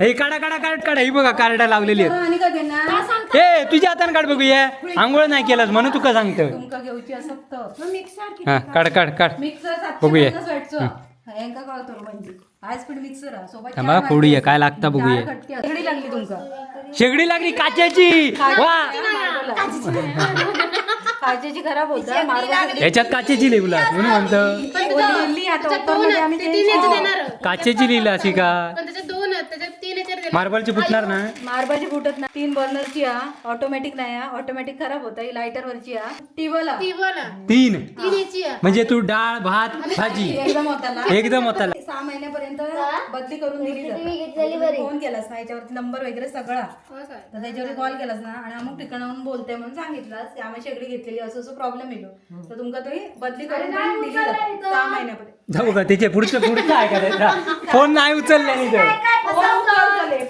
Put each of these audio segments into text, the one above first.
हे काढा काढा कार्ड काढा. ही बघा कार्ड लावलेली आहेत. आणि ए तुझ्या हाताने काढ बघूया. आंघोळ नाही केलास म्हणून तुका सांगतो तुमका घेऊची असत तर मिक्सर हा काढ काढ काढ. मिक्सर बघूया. हेंका कळतो म्हणजे. हाय स्पीड मिक्सर हा सोबत थांबा, चार फोडूया, वाटते. काय लागतं बघूया. चार खटके असतात. शेगडी लागली तुमका. शेगडी लागली काचेची. वा. काचेची खराब होता. मार्बल ह्याच्यात काचेची लिहिला म्हणून म्हणतो. लिहिली आता ओपनमध्ये आम्ही ते- काचेची लिहिला अशी का? पण त्याच्यात दोन आहेत त्याच्यात तीन याच्यात दिले. मार्बलची फुटणार ना? मार्बलची फुटत नाही. तीन बर्नरची हा ऑटोमॅटिक नाही हा ऑटोमॅटिक खराब होता. ही लायटर वरची हा टिबल हा ती बोला तीन. तीन याची आहे. म्हणजे तू डाळ भात भाजी. एकदम होता ना एकदम होता सहा महिन्यापर्यंत बदली करून दिली जाते. फोन केलास ना याच्यावरती नंबर वगैरे सगळा. हो? तर त्याच्यावर कॉल केलास ना आणि अमुक ठिकाणाहून बोलते म्हणून सांगितलास. की आम्ही शेगडी घेतलेली असं असं प्रॉब्लेम येतो. तर तुमका तरी बदली करून पण दिली जाते. सहा महिन्यापर्यंत जाऊ का त्याचे पुढचं पुढचं आहे का त्याचा? फोन नाही उचलला नाही तर.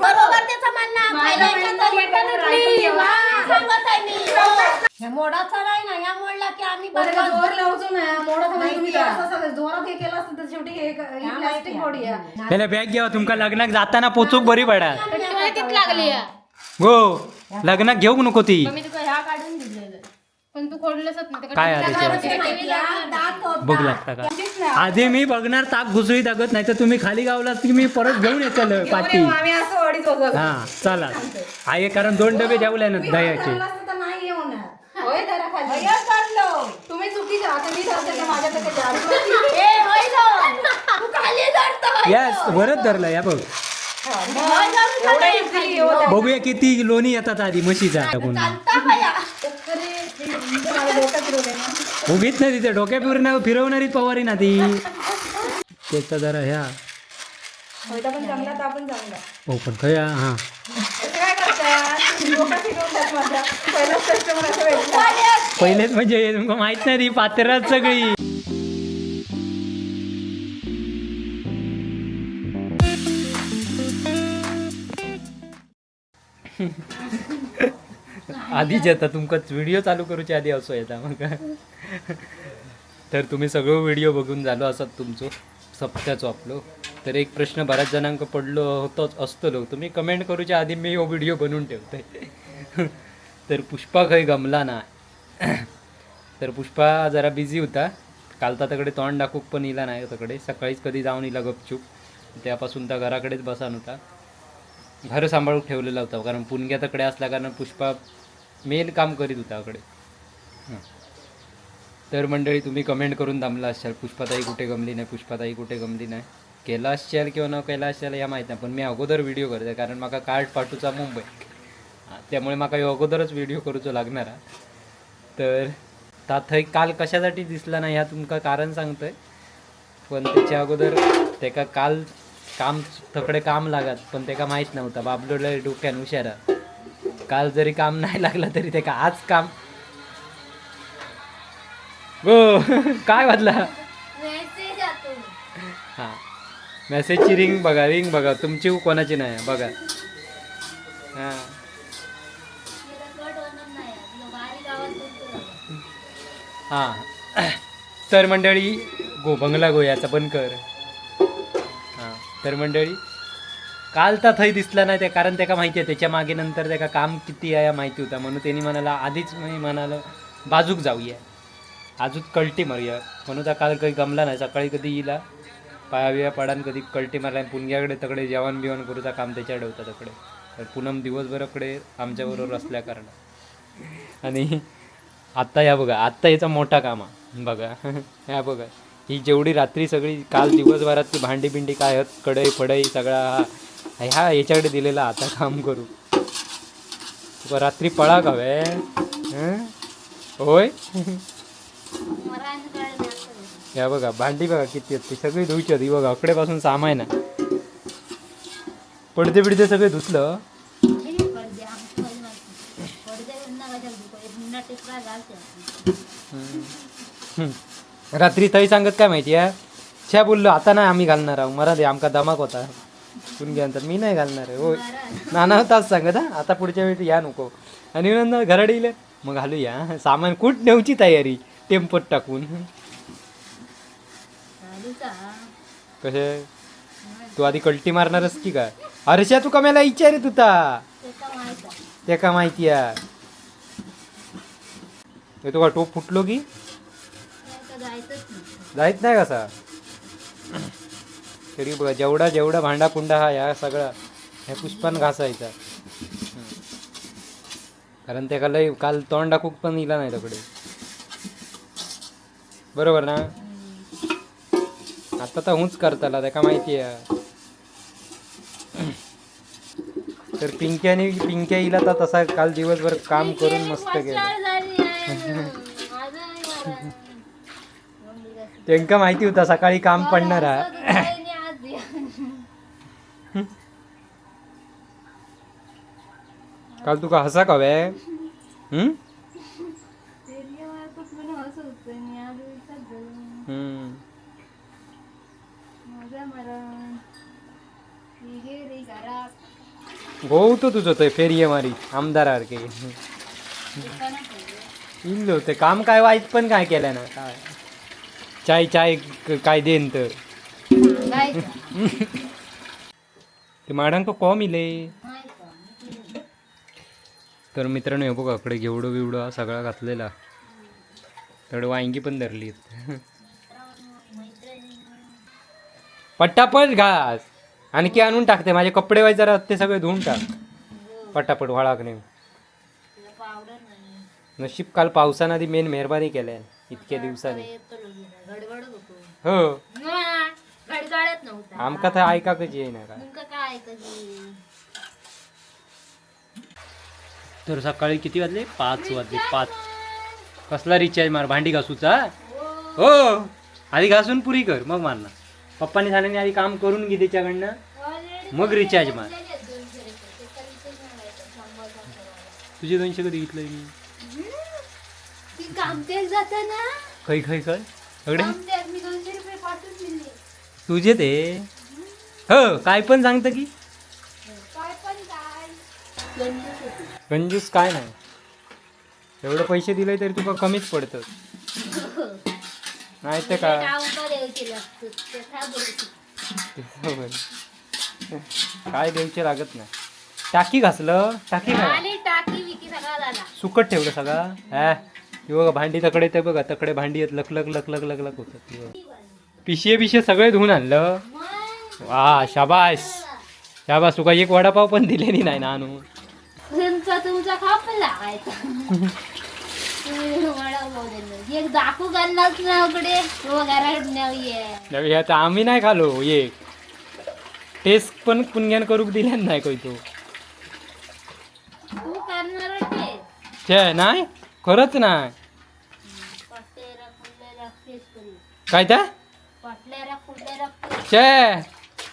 बरोबर त्याचं म्हणणं पहिल्या याच्यात भेटली. वा, सांगत आहे मी. ह्या मोडाचा नाही ना या मोडला की आम्ही बरोबर जोर लावतो ना मोडा समजा तुम्ही असं सगळं जोरात हे केलं असतं तर शेवटी हे प्लास्टिक बॉडी आहे. त्याला बॅग घ्यावा तुमका लग्नात जाताना पोचूक बरी पडा. लागली. हो लग्नात घेऊ नको ती. मी ह्या काढून दिलेलं. पण तू खोडलंच नाही. काय आहे त्याच्यावर? बघ लागता का? आधी मी बघणार ताक घुसळी टाकत नाही तर तुम्ही खाली गावलात की मी परत घेऊन येतल पाठी. आम्ही असं अडीच बघत हा चला. आहे कारण दोन डबे जेवले ना दह्याचे. तर नाही हे होणार होय जरा खाली. तुम्ही चुकीच्या आता मी धरते का माझ्याकडे जादू आहे? ए, होय गं. तू खाली धरतो. यस वरच धरलं या बघ. बघूया किती लोणी येतात आधी म्हशीचा. टाकून ना. उगीच नाही तिथे डोक्या फिरवणार फिरवणारी पवारी ना ती. त्याचा जरा ह्या. हो पण खया हा. पहिलाच म्हणजे तुमका माहीत नाही ती पात्रात सगळी. आधीच येता. तुमका व्हिडिओ चालू करूच्या आधी असो येता मग तर तुम्ही सगळं व्हिडिओ बघून झालो असत तुमचो. सप्त्याचो आपलो. तर एक प्रश्न बऱ्याच जणांक पडलो होतोच असतलो. तुम्ही कमेंट करूच्या आधी मी हो व्हिडिओ बनवून ठेवतोय. तर पुष्पा खंय गमला ना? तर पुष्पा जरा बिझी होता. काल तर तकडे तोंड दाखवूक पण इला नाही तकडे सकाळीच कधी जाऊन इला गपचूप. त्यापासून तर घराकडेच बसान होता. घर सांभाळून ठेवलेला होता कारण पुणग्या तकडे असल्या कारण पुष्पा मेन काम करीत होता अकडे हं. तर मंडळी तुम्ही कमेंट करून थांबला असाल पुष्पाताई कुठे गमली नाही पुष्पाताई कुठे गमली नाही? केला असाल किंवा न केला असाल या माहीत नाही पण मी अगोदर व्हिडिओ करते कारण म्हाका कार्ड पाठवचा मुंबई. हां, त्यामुळे म्हाका अगोदरच व्हिडिओ करूचो लागणार. तर ता थंय काल कशासाठी दिसला नाही ह्या तुमका कारण सांगतोय. पण त्याच्या अगोदर तेका काल काम तकडे काम लागत पण तेका माहीत नव्हता. बाबलोला डोक्यान हुशारा काल जरी काम नाही लागलं तरी तेका आज काम? गो काय वाजला. हां. मेसेजची रिंग बघा रिंग बघा. तुमची कोणाची नाही बघा. हां. हां. तर मंडळी गो बंगला गो याचा पण कर. हां. तर मंडळी काल तर थंय दिसला नाही ते कारण त्याका माहिती आहे त्याच्यामागे नंतर त्याका काम किती आहे या माहिती होता. म्हणून त्यांनी म्हणाला आधीच मी म्हणालं बाजूक जाऊया. आजूक कल्टी मारूया. म्हणून काल काही गमला नाही. सकाळी कधी येईला पाया पडान कधी कल्टी मारला पुणग्याकडे तकडे जेवण बिवण करूचा काम त्याच्याकडे होता तकडे. तर पूनम दिवसभराकडे आमच्याबरोबर असल्या कारण आणि आत्ता या बघा आत्ता याचा मोठा काम आहे. बघा ह्या बघा. ही जेवढी रात्री सगळी काल दिवसभरात भांडी बिंडी काय आहेत कढई फडई सगळा हा ह्या याच्याकडे दिलेला आता काम करू. तुका रात्री पळा का वे? होय? या बघा भांडी बघा किती आहेत ती सगळी धुवची होती. बघा अकडेपासून सामान आहे पडदे बिडदे सगळे धुतलं. रात्री थंय सांगत काय माहिती आहे छ्या बोललो आता नाही आम्ही घालणार आहोत मरा दे आमका दमाक होता. कोण नंतर. मी नाही घालणार आहे. होय. नाना तास सांगत हा आता पुढच्या वेळी या नको. आणि नंतर घराडे येईल मग घालूया सामान कुठ नेऊची तयारी? टेम्पोत टाकून. कसे? तू आधी कल्टी मारणारच की काय? हर्षा तुका मला विचारित होता आहे. त्याका माहिती आहे हे तुका टोप फुटलो की? जायत नाही. कसा तरी बघा जेवढा जेवढा भांडा कुंडा हा या सगळा ह्या पुष्पान घासायचा. कारण त्याला लय काल तोंड दाखवूक पण इला नाही तकडे बरोबर ना आता तर हुंच करताला त्याका माहिती आहे तर पिंक्याने पिंक्या इला तर तसा काल दिवसभर काम करून मस्त केलं आहे. आहे. त्यांका माहिती होता सकाळी काम पडणार हा. काल तुका हसा कवे हम्म हम्म. होतो तुझं ते फेरिये मारी आमदार सारखे इल्लो ते काम काय वाईट पण काय केलं ना काय चाय चाय क- काय देन तर. ते माडांक कॉम इले. तर मित्रांनो हे बघा इकडे घेवडं बिवडं सगळा घातलेला. थोडं वांगी पण धरली. पट्टापट घास. आणखी आणून टाकते. माझे कपडे वाय जरा ते सगळे धुवून टाक. पटापट वाळाकणे नाही. नशीब काल पावसानं आधी मेन मेहरबानी केल्या. इतक्या दिवसांनी. हो. आमका तर ऐका कशी आहे ना काय तुमका काय कधी तर सकाळी किती वाजले? पाच वाजले पाच. कसला रिचार्ज मार भांडी घासूचा? हो. आधी घासून पुरी कर मग मारणार. पप्पाने सांगितले आधी काम करून घे त्याच्याकडनं. मग रिचार्ज मार. तुझे दोनशे कधी घेतलंय मी? खै खै सगळे? तुझे ते? हो काय पण सांगतं की. काय पण काय. गंजूस होती. काय नाही. एवढे पैसे दिले तरी तुका कमीच पडतं. नाही तर ते बरं. काय द्यायचे लागत नाही. टाकी घासलं? टाकी काय? सुकट ठेवलं सगळा? हा? ती बघा भांडी तकडे ते बघा तकडे भांडी आहेत लक लक लक लक लक लक होतात. ती बघा. पिशे पिशे सगळे धुवून आणलं. वा शाबास. शाबास तुका एक वडापाव पण दिलेली नाही ना आणून तुमचा तुमचा लागायचा एक दाखवू घालणार ना उकडे? आता आम्ही नाही खालो एक टेस्ट पण पुण्यान करूक दिल्यान नाही कोय तो. करणार नाही? खरंच नाही. करू. काय त्या?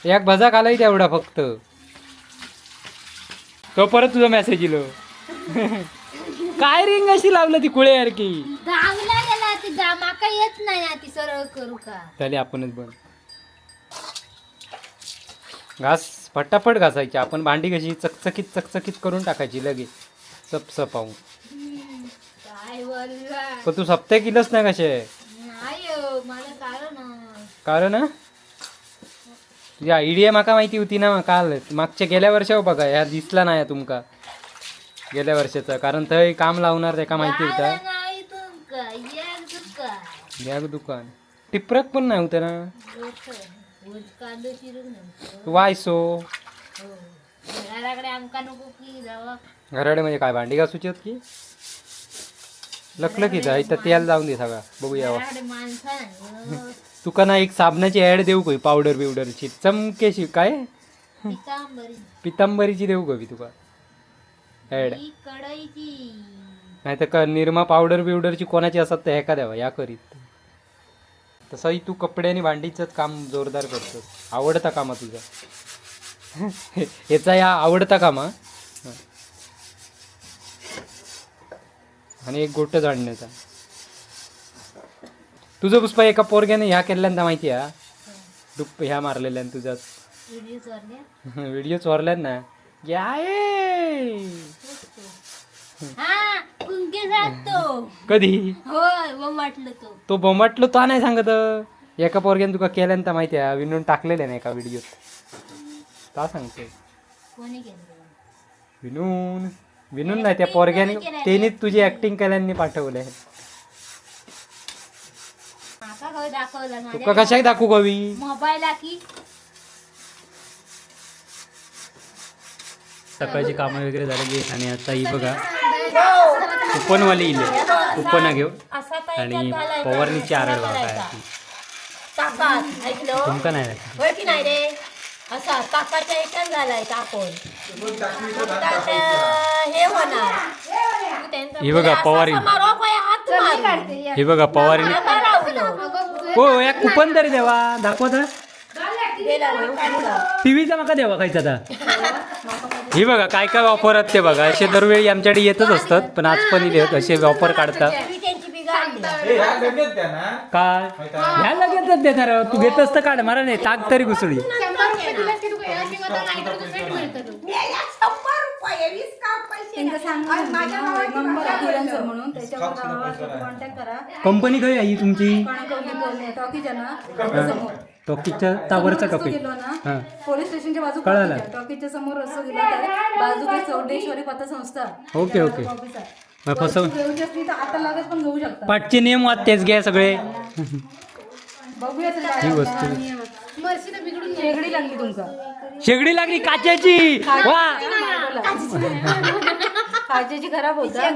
एक भजा खालाय तेवढा फक्त. तो परत तुझा मेसेज इलो काय रिंग अशी लावलं ती कुळे यार की? धावला गेला ती जा माका येत नाही ना ती सरळ करू का? झाले आपणच बंद घास फटाफट घासायची. आपण भांडी कशी चकचकीत चकचकीत करून टाकायची लगेच. सप सपावून. काय बोलला? पण तू सप्ते किलोच नाही कसे? नाही हो, मला कारण कारण हं? तुझी आयडिया माका माहिती होती ना काल. मागच्या गेल्या वर्षावर बघा ह्या दिसला नाही तुमका. गेल्या वर्षाचा कारण थंय काम लावणार त्याका माहिती होता. या दुकान. टिपरक पण नाही होतं ना वायसो. हो. घराकडे म्हणजे काय भांडी घासूची की? आहे तर तेल जाऊन दे सगळा. बघूया. तुका ना एक साबणाची ऍड देऊ काही पावडर बिवडरची. चमकेशी काय? पितांबरी. पितांबरीची देऊ का मी तुका. ऍड. ही कढईची. नाही तर का निरमा पावडर बिवडरची कोणाची असतात तर ह्याका द्यावा या करीत. तसंही तू कपडे आणि भांडीचंच काम जोरदार करतोस. आवडता कामा तुझा. ह्याचा या आवडता कामा. आणि एक गोट जाणण्याचा. तुझं पुष्पा एका पोरग्याने ह्या केल्यानंतर माहिती आहे दुप्प ह्या मारलेल्या तुझ्या व्हिडिओ चोरल्यात ना. या ए! हा कुंके जातो. कधी? होय मग वाटलं तो. तो बोंबाटलो तो नाही सांगत एका पोरग्याने तुका केल्यानंतर माहिती आहे विनून टाकलेले नाही एका व्हिडिओत का सांगते. कोणी केलं? विनून विनून नाही त्या पोरग्याने त्यांनीच तुझी ऍक्टिंग केल्याने पाठवलंय. दाखवलं तुका माझ्या कशाक दाखवू कवी मोबाईला की सकाळची कामं वगैरे झालेली आहेत आणि आता ही बघा कुपनवाली इले कुपन घेऊन असा तर आणि घालायचा, बघा काय. ती. ताकात ऐकलं तुमका नाही माहिती. होय की नाही रे असा ताकाच्या हे होणार हे बघा, पवारी. हात. हे बघा पवारीने राहुलं. हो या कुपन तरी देवा. दाखवा तर. टीव्हीचा माका देवा खायचा आता. हे बघा काय काय ऑफर आहेत ते बघा. असे दरवेळी आमच्याकडे येतच असतात पण आज पण इले असे ऑफर काढतात. काय? ह्या लगेचच देणार तू घेतस तर काढ मला नाही ताक तरी घुसळी. शंभर रुपये दिलास की तुका एक किंवा दोन नाहीतर तू पेट मिळतं तू. त्यांचं सांगा नंबर आहे. किरण सर म्हणून त्याच्यावर कॉन्टॅक्ट करा. कंपनी खय आहे ही तुमची. ना समोर. टॉकीच्या टावरचा समोर गेलो हा. पोलीस स्टेशनच्या बाजू कळालं. टॉकीच्या समोर रस्तो गेला तर बाजू काही चौडेश्वरी पतसंस्था ओके, ओके. त्याच्या ऑफिस आहे. मग फसव वस्तू घेऊची असली तर आता लगेच पण घेऊ शकता पाठचे नियम वाद तेच घ्या सगळे. बघूया तर काय. वस्तू मर्शी तर बिघडून गेली. शेगडी लागली तुमका. शेगडी लागली काचेची. वा. काचेची खराब होता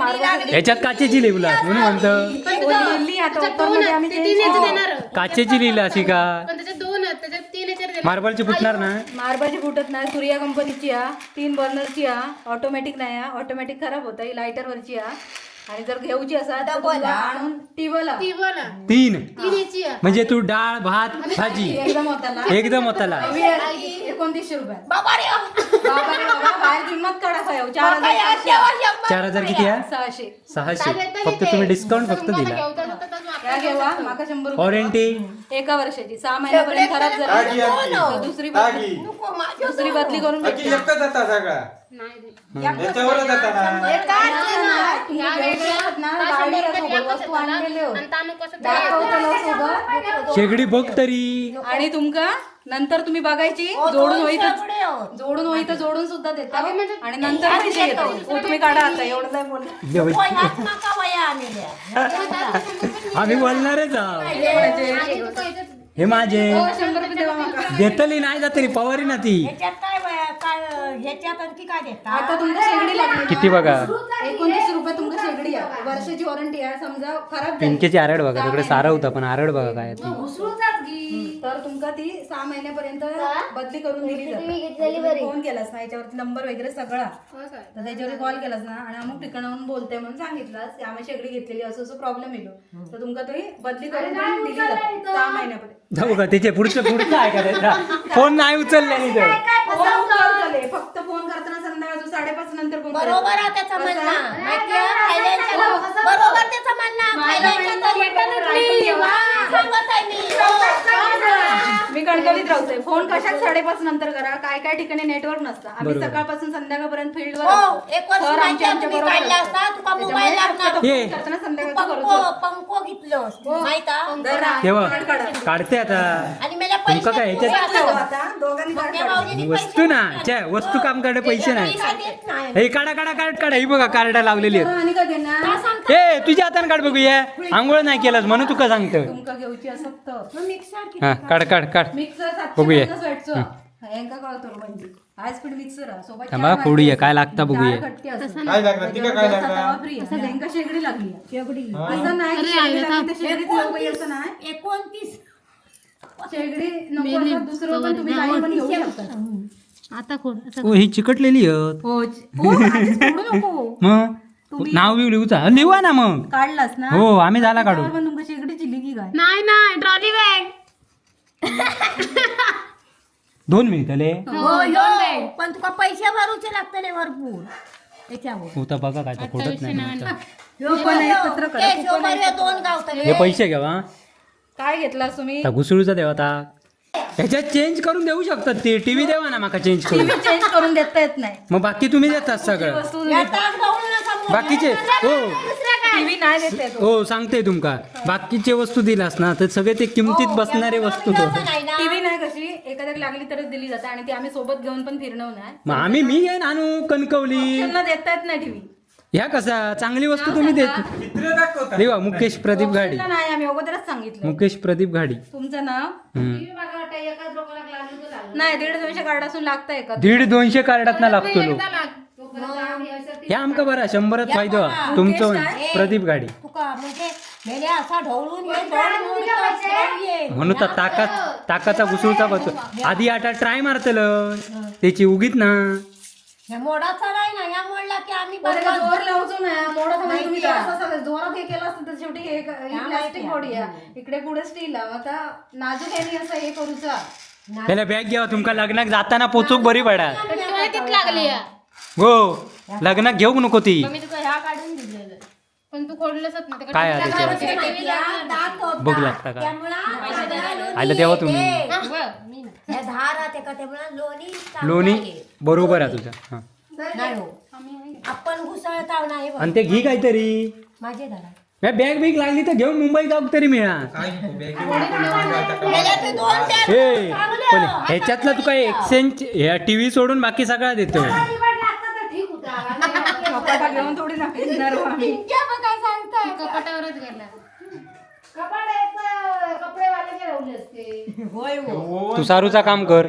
ह्याच्यात काचेची लिहिला म्हणून म्हणतं? लिहिली आता त्याच्यात दोन ऑफरमध्ये आहेत, आम्ही ते change तीन याचं केली. देणार काचेची लिहिला अशी का? पण त्याच्यात दोन आहेत. त्याच्यात तीन याच्यात देणार. मार्बलची फुटणार ना? मार्बाची फुटत नाही सूर्या कंपनीची आ तीन बर्नरची आ ऑटोमॅटिक नाही आ ऑटोमॅटिक खराब होता ही लायटरवरची आ आणि जर घेऊची असा तर तुला आणून टिबल ती बोला तीन. तीन याची आहे. म्हणजे तू डाळ भात भाजी. एकदम होता ना एकदम होताला. एकोणतीसशे रुपये बाबा रे, बाबा रे बाबा बाहेर किंमत काढा खायो चार बाबा या, हजार देवा, शंभर. चार हजार किती आहे? सहाशे. सहाशे. फक्त तुम्ही डिस्काउंट फक्त दिला. घेऊचा होता तर तू या घेवा माका शंभर रुपये. वॉरंटी एका वर्षाची सहा महिन्यापर्यंत खराब झाली. तर दुसरी बदली नको, माझ्या दुसरी बदली करून भेटते. सोबत वस्तू. आणलेले. हो. सोबत. शेगडी बघ तरी. आणि तुमका? नंतर तुम्ही बघायची जोडून होईत शेगडे होत. जोडून होई तर जोडून सुद्धा देता म्हणजे- आणि नंतर पैसे हो, तुम्ही काढा आता एवढं नाही बोल नको, ह्यात नका वया आणलेल्या. आम्ही बोलणारच आहोत. हे माझे. शंभर रुपये माका. देतली नाही जातली पवारी ना ती. ह्याच्यात काय वया काय ह्याच्यात आणखी काय देता? आता तुमका शेगडी लागली. किती बघा? एकोणतीस रुपये तुमका शेगडी आहे. वर्षाची वॉरंटी आहे. समजा खराब झाली पिंकेची आरड बघा तिकडे सारा होता पण आरड बघा काय ती. तर तुमका ती सहा महिन्यापर्यंत बदली करून दिली जाते. फोन केलास ना याच्यावरती नंबर वगैरे सगळा. हो काय? तर त्याच्यावर कॉल केलास ना आणि अमुक ठिकाणाहून बोलते म्हणून सांगितलास की आम्ही शेगडी घेतलेली असं असं प्रॉब्लेम येलो तर तुमका तरी बदली करून पण दिली जाते. सहा महिन्यापर्यंत. जाऊ का त्याचे पुढचं पुढचं आहे फोन नाही उचलले नाही तर फोन call झाले. फक्त फोन करताना संध्याकाळचं साडेपाच नंतर बरोबर आहे त्याचं म्हणणं माहितीये? थायलंडच्या- बरोबर त्याचं म्हणणं थायलंडच्या तर return उठली. वा, सांगत आहे मी. हो. मी कणकवलीत राहतोय फोन कशात साडेपाच नंतर करा काय काय ठिकाणी नेटवर्क नसतं आम्ही बरोबर. सकाळपासून संध्याकाळपर्यंत फील्डवर हो, असतो. एक वर्ष तुम्ही काढला. असता, तुका मोबाईल लागणार. पंको घेतलं माहीत आहे? काढा. काढते आता आणि मला तुमका काय ह्याच्यात-. आता दोघांनी वस्तू ना च्या वस्तू काम काढे पैसे नाही पैसे देत नाही. हे काढा काढा कार्ड काढा. ही बघा कार्ड लावलेली आहेत. आणि का देणार ए तुझ्या हाताने काढ बघूया आंघोळ नाही केलंस म्हणून तुका सांगतो तुमका घेऊची असत तर मग मिक्सर किती? हा काढ काढ काढ. मिक्सर सातशे बघूया. पन्नास वॅटचं. यांका कळतो म्हणजे. हाय स्पीड मिक्सर आहे. सोबत थांबा, चार फोडूया. वाटते. काय लागतं बघूया. चार खटके असतात. काय लागलं? तिका काय त्याच्यावर लागलं? तवा free आहे. यांका शेगडी लागली आहे. असं नाही की शेगडी लागली तर शेगडीच लावू पाहिजे असं नाही. एकोणतीस. शेगडी नको असं दुसरं पण तुम्ही काही पण घेऊ शकता. आता कोण? असं ओ ही चिकटलेली आहेत. हो हो, आधीच फोडू नको. मग? नाव बिव लिहूचा. लिहवा ना मग. काढलास ना? हो आम्ही झाला काढू त्यावर पण तुमका शेगडीची लिगी काय? नाही नाही ट्रॉली बॅग. दोन मिनिटले हो पण तुका पैसे भरूचे लागतले भरपूर. त्याच्यावर होता बघा काय तर खोटत नाही ह्यो पण हे दोन गावतले. हे पैसे घ्यावा काय घेतलास तुम्ही? आता घुसळूचा देवा आता. ह्याच्यात चेंज करून देऊ शकतात ते टीव्ही देवा ना माका चेंज करून. टीव्ही चेंज करून देता येत नाही. मग बाकी तुम्ही देतात सगळं. वस्तू. बाकीचे हो. टीव्ही नाही देते हो सांगते तुमका. बाकीचे वस्तू दिलास ना तर सगळे ते किमतीत बसणारे वस्तू टीव्ही नाही कशी? एखाद्या लागली तरच दिली जाते आणि ती आम्ही सोबत घेऊन पण फिरणं नाही. मग आम्ही मी घेईन आणू कणकवली. त्यांना देता येत नाही टीव्ही ह्या कसा? चांगली वस्तू तुम्ही देत. देवा मुकेश प्रदीप गाडी. नाही आम्ही अगोदरच सांगितलं. मुकेश प्रदीप गाडी. तुमचं नाव? हम्म. नाही दीड दोनशे कार्ड असून लागतं एका दीड दोनशे कार्डात ना लागतो लो. हे आमका बरा शंभरात फायदा. तुमचं प्रदीप गाडी. तुका म्हणजे मेले असा ढवळून ये ढवळून ये. म्हणून तर ताकाचा घुसळचा बसतो. आधी आता ट्राय मारतलं. त्याची उगीत ना. मोडाचा नाही ना या मोडला की आम्ही. जोर लावतो ना मोडा समजा तुम्ही. असं असं जोरात हे केलं असतं तर शेवटी हे प्लास्टिक बॉडी आहे. इकडे पुढे स्टील आहे आता नाजूक यांनी असं हे करूचा त्याला बॅग घ्यावा तुमका लग्नाक जाताना पोचूक बरी पडा. किती लागली हो लग्नाक नको ती. मी तुका ह्या काढून दिलेलं पण तू खोडलंच ना ते काय आहे त्याच्यावर ते माहिती आहे, दात होता. बघ लागता का त्यामुळं सगळ्या लोणी आलं तेव्हा तुम्ही. येते. ह्या धार आहे का त्यामुळं लोणी चांगलं लोणी आहे. बरोबर आहे तुझा हा. नाही हो. आपण घुसळताव नाही बघ. आणि ते घे काहीतरी माझे बॅग बिग लागली तर घेऊन मुंबई जाऊ तरी मिळा गेल्या ते हे. पण ह्याच्यातलं तुका एक्सचेंज ह्या टीव्ही सोडून बाकी सगळा देतो कपाटा घेऊन थोडी ना फिरणार हो आम्ही. तुमच्या पण काय सांगताय? कपाटावरच गेला. होय हो. तू सारूचा काम कर.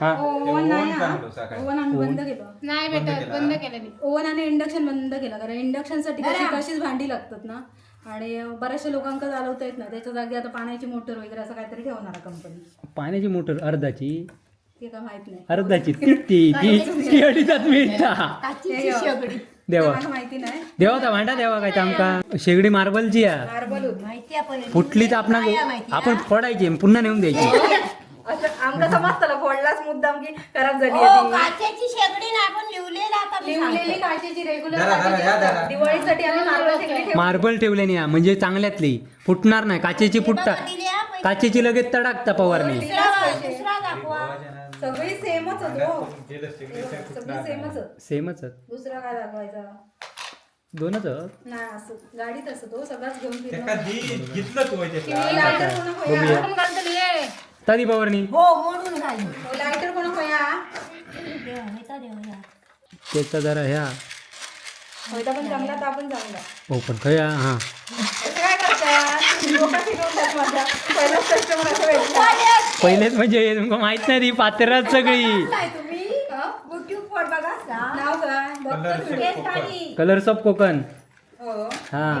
हा. ओव्हन नाही हा. ओव्हन आम्ही बंद केलं. नाही भेटत बंद केलं मी. ओव्हन आणि इंडक्शन बंद केलं कारण इंडक्शनसाठी कशी कशीच भांडी लागतात ना. आणि बऱ्याचशा लोकांका चालवता येत ना त्याच्या जागी आता पाण्याची मोटर वगैरे असं काहीतरी ठेवणार कंपनी पाण्याची मोटर अर्धाची. ते काय माहीत नाही. अर्धाची ती ती ती ती अडीचात मिळता काचीची शेगडी. देवा. मला माहिती नाही. देवा तर भांडा देवा काय आमका? शेगडी मार्बलची आ मार्बल होत. माहिती आपण फुटली तर आपण आपण फोडायची पुन्हा नेऊन द्यायची. असं आमका समजतं फोडलाच मुद्दाम की खराब झाली हो, आहे ती. काचेची शेगडी ना आपण लिवलेला आता मी लिवलेली सांगते. काचेची रेग्युलर दिवाळीसाठी आम्ही मार्बल शेगडी नाही हा, म्हणजे चांगल्यातली. फुटणार नाही. काचेची फुटता दिली हा, पैसे. काचेची लगेच तडाकता पवारणी दुसरा दुसरा दाखवा. सगळी सेमच होतो सगळी सेमच होत सेमच दुसरा काय दाखवायचा? दोनच नाही असं. गाडीत असं तो सगळाच घेऊन फिरणं घेतलं तू ती लायटर कोण खोया? आपण घालतली ये. तरी पवारणी. हो मोडून घालू. लायटर कोण खोया? त्याचा जरा ह्या. पण चांगला चांगला. हो पण खया हा. असं काय करतात डोकं फिरवतात माझा पहिलाच कस्टमर असं भेटला पहिलेच म्हणजे तुमका माहीत नाही ती पात्रात सगळी. काय तुम्ही युट्यूब वर बघा सा. नाव काय बघतो केस काढी. कलर्स ऑफ कोकण हो. हा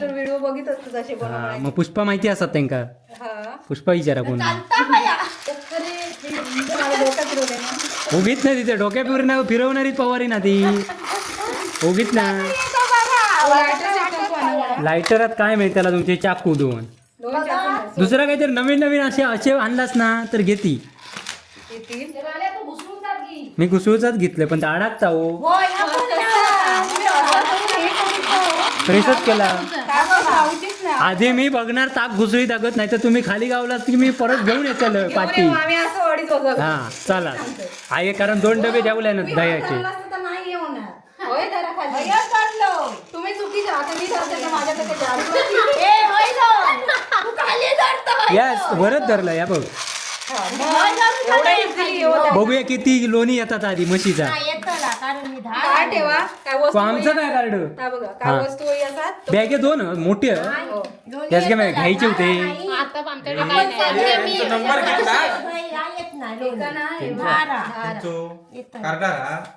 व्हिडिओ बघित असतो हा मग पुष्पा माहिती असतात त्यांका. हा पुष्पा विचारा कोण चालता उगीच ना तिथे डोक्या फिरणार फिरवणारी पवारी ना ती. उगीत ना. लायटरात काय मिळेल त्याला तुमचे चाकू दोन दुसरा काहीतरी नवीन नवीन असे असे आणलास ना तर घेती. मी घुसळूचाच घेतलं पण ते अडकता हो फ्रेशच केला. आधी मी बघणार ताक घुसळी टाकत नाही तर तुम्ही खाली गावलात की मी परत घेऊन येतल पाठी. हा चला. आहे कारण दोन डबे जेवले ना दह्याचे. होय जरा खाली. तुम्ही जाते माझ्याकडे जास्त यस. वरच धरलं या बघ बघूया किती लोणी येतात आधी म्हशीचा. काय. ठेवा? काय वस्तू आमचं काय कार्ड? बघा काय हा. वस्तू बॅगे दोन मोठी. हो. त्याच काय घ्यायचे होते. आता आमच्याकडे काय नाही. नंबर घेतला.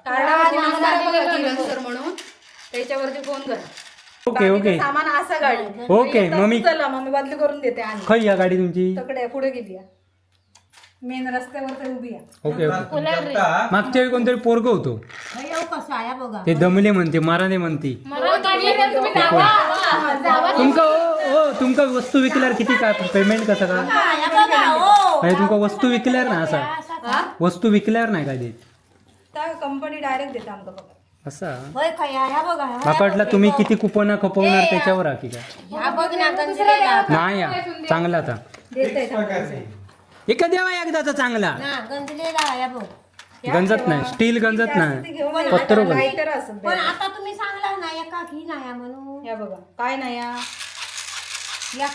कार्डावरती नंबर बघा म्हणून. त्याच्यावरती फोन करा. Okay okay. सामान असा गाडी. ओके, येतात, मग मी- चला मग मी बदली करून देते आणि. खय या गाडी तुमची. तकडे पुढे गेली मेन रस्त्यावर तर उभी आहे. Okay okay. मागच्या वेळी कोणतरी पोरग होतो. होय, येऊ कसं आहे बघा. ते दमले म्हणते माराने म्हणते. मला काढली तर तुम्ही जावा तुमका ओ ओ तुमका वस्तू विकल्यावर किती काय पेमेंट कसं का? हा, या बघा, हो. म्हणजे तुमका वस्तू विकल्यावर ना असा? हा? वस्तू विकल्यावर नाही काय देत? त्या कंपनी डायरेक्ट देते आमका बघा. असा? होय बघा, ह्या माका वाटलं तुम्ही किती कुपन खपवणार त्याच्यावर आहे की? काय बघ ना. नाही या चांगला आता. प्रकारचे एका द्यावा एकदाचा चांगला. ना, गंजलेला आहे, ह्या बघ. गंजत नाही स्टील गंजत नाही. असं. पण आता तुम्ही सांगला ना एका घी नाही म्हणून. या बघा. काय नाही या एक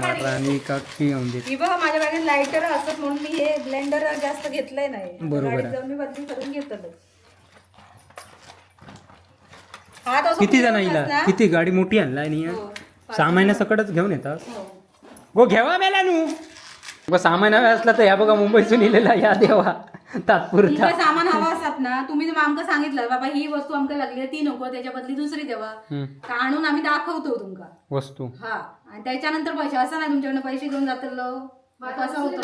काढला. राणी काकी ही बघा माझ्या बॅगेत लायटर असत म्हणून मी हे ब्लेंडर जास्त घेतलंय नाही. बरोबर गाडीत आहे. जाऊन मी बदली करून घेतलं हात असं किती जण येईल ना, किती? गाडी मोठी आणला आणि हो. सहा महिन्यासकटच घेऊन येतात. हो. गो घेवा मेला नू गो सहा महिना वेळ असला तर या बघा मुंबईतून इलेला या देवा. तात्पुरता. सामान हवं असतात ना तुम्ही जर आमका सांगितलं बाबा ही वस्तू आमका लागली ती नको त्याच्या बदली दुसरी देवा. हम्म. का आणून आम्ही दाखवतो तुमका. वस्तू. हा. आणि त्याच्यानंतर पैसे असं नाही तुमच्याकडे पैसे घेऊन जातलो असं होतं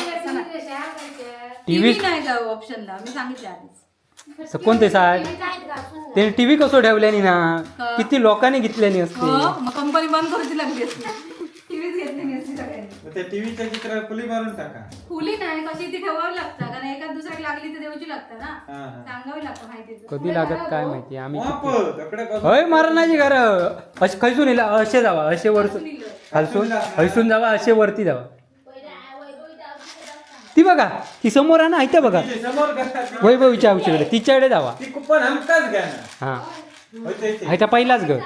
टीव्ही नाही का ऑप्शनला मी सांगितलं आधीच. कोणते साहेब ते टीव्ही कसं ठेवल्यानी ना? किती लोकांनी घेतल्यानी असते. हो मग कंपनी बंद करूची लागली असती. टीव्हीच घेतली नाही असती सगळ्यांनी. त्या टीव्हीच्या चित्र फुली मारून टाका. खुली नाही कशी ती ठेवावी लागतं? कारण एका दुसऱ्याला लागली तर देऊची लागतं ना? हा, हा. सांगावी लागतं माहिती कधी लागत काय माहिती? आम्ही वाप, किती- कपडे हय मारणाची घर. असे खैसून येला असे जावा असे वर खालसून हैसून जावा. असे वरती जावा. ती बघा ती समोर आहे ना बघा. वैभवीच्या औषधे तिच्याकडे जावा. हा. ह्याचा पहिलाच बरोबर.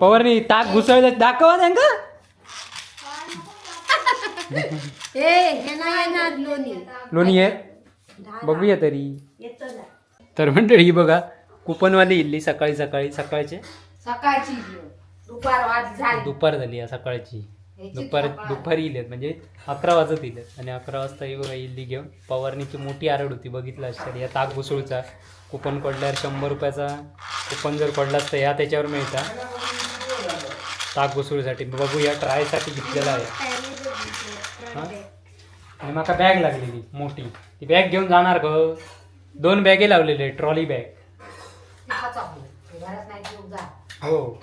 पवारनी ताक घुसळलं दाखवा त्यांका हे लोणी. आहे? बघूया तरी. तर मंडळी बघा कुपनवाली इल्ली सकाळी सकाळी सकाळचे? सकाळची दुपार वाज झाली. दुपार झाली आहे सकाळची. दुपार दुपारी इलेत म्हणजे अकरा वाजत इलेत. आणि अकरा वाजता ही बघा इल्ली घेऊन पवारणीची मोठी आरड होती बघितलं असतं या ताक घुसळूचा कुपन पडल्यावर शंभर रुपयाचा कुपन जर पडला तर ह्या त्याच्यावर मिळता. ताक घुसळूसाठी बघू या ट्रायसाठी घेतलेला आहे. हा? आणि माका बॅग लागलेली मोठी. ती बॅग घेऊन जाणार ग. दोन बॅगे लावलेले ट्रॉली बॅग हो.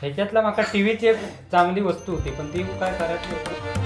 ह्याच्यातला माका टीव्हीची एक चांगली वस्तू होती पण ती काय करायची होती?